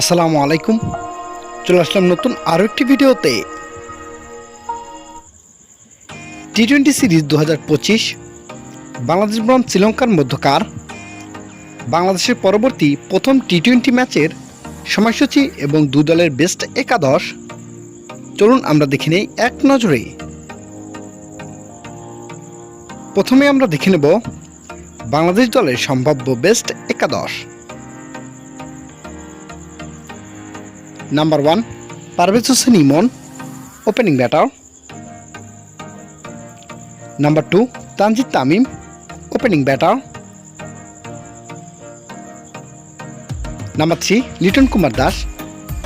আসসালামু আলাইকুম। চলে আসলাম নতুন আরও একটি ভিডিওতে। টি টোয়েন্টি সিরিজ দু পঁচিশ, বাংলাদেশ বনাম শ্রীলঙ্কার মধ্যকার। বাংলাদেশের পরবর্তী প্রথম টি টোয়েন্টি ম্যাচের সময়সূচি এবং দু দলের বেস্ট একাদশ। চলুন আমরা দেখে নেই এক নজরে। প্রথমে আমরা দেখে নেব বাংলাদেশ দলের সম্ভাব্য বেস্ট একাদশ। Number one Parvez Hossain Emon opening batter number two Tanzid Tamim opening batter number three Liton Kumar Das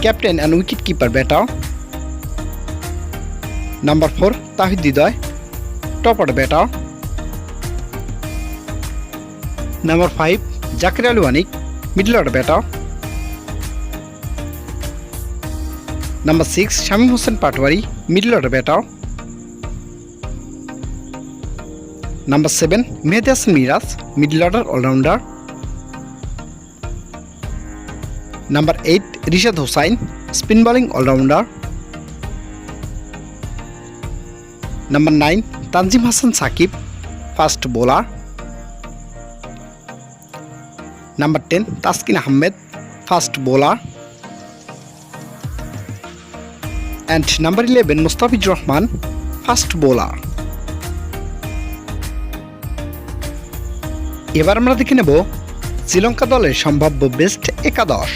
captain and wicket keeper batter number four Towhid Hridoy top order batter number five Jaker Ali Anik middle order batter number six Shamim Hossain Patwari middle order batter number seven Mehedi Hasan Miraz middle order allrounder number eight Rishad Hossain spin bowling allrounder number nine Tanzim Hasan Sakib fast bowler number ten Taskin Ahmed fast bowler and number eleven Mustafizur Rahman fast bowler এবার আমরা দেখে নেব শ্রীলঙ্কা দলের সম্ভাব্য best একাদশ।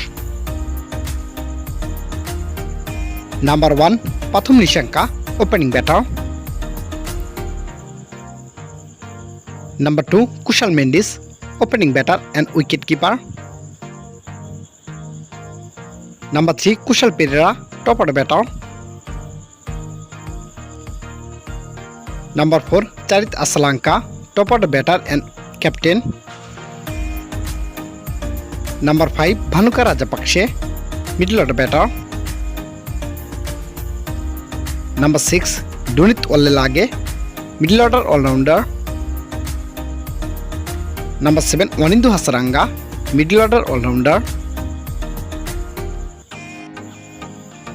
Number one Pathum Nissanka opening batter number two Kusal Mendis opening batter and wicket keeper number three Kusal Perera top order batter number four Charith Asalanka top order batter and captain number five Bhanuka Rajapaksa middle order batter number six Dunith Wellalage middle order allrounder number seven Wanindu Hasaranga middle order allrounder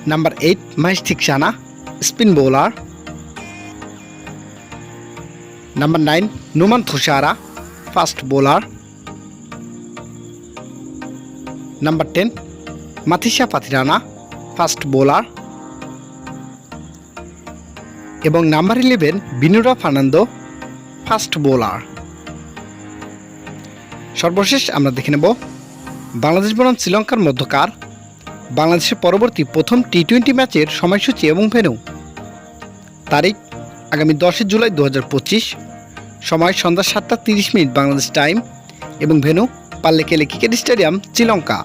number eight Maheesh Theekshana spin bowler number nine Nuwan Thushara fast bowler number ten Matheesha Pathirana fast bowler এবং number eleven Binura Fernando fast bowler সর্বশেষ আমরা দেখে নেব বাংলাদেশ বনাম শ্রীলঙ্কার মধ্যকার বাংলাদেশের পরবর্তী প্রথম টি টোয়েন্টি ম্যাচের সময়সূচি এবং ভেন্যু। তারিখ আগামী দশই জুলাই দু হাজার পঁচিশ। সময় সন্ধ্যা সাতটা তিরিশ মিনিট বাংলাদেশ টাইম এবং venue Pallekele cricket stadium Sri Lanka.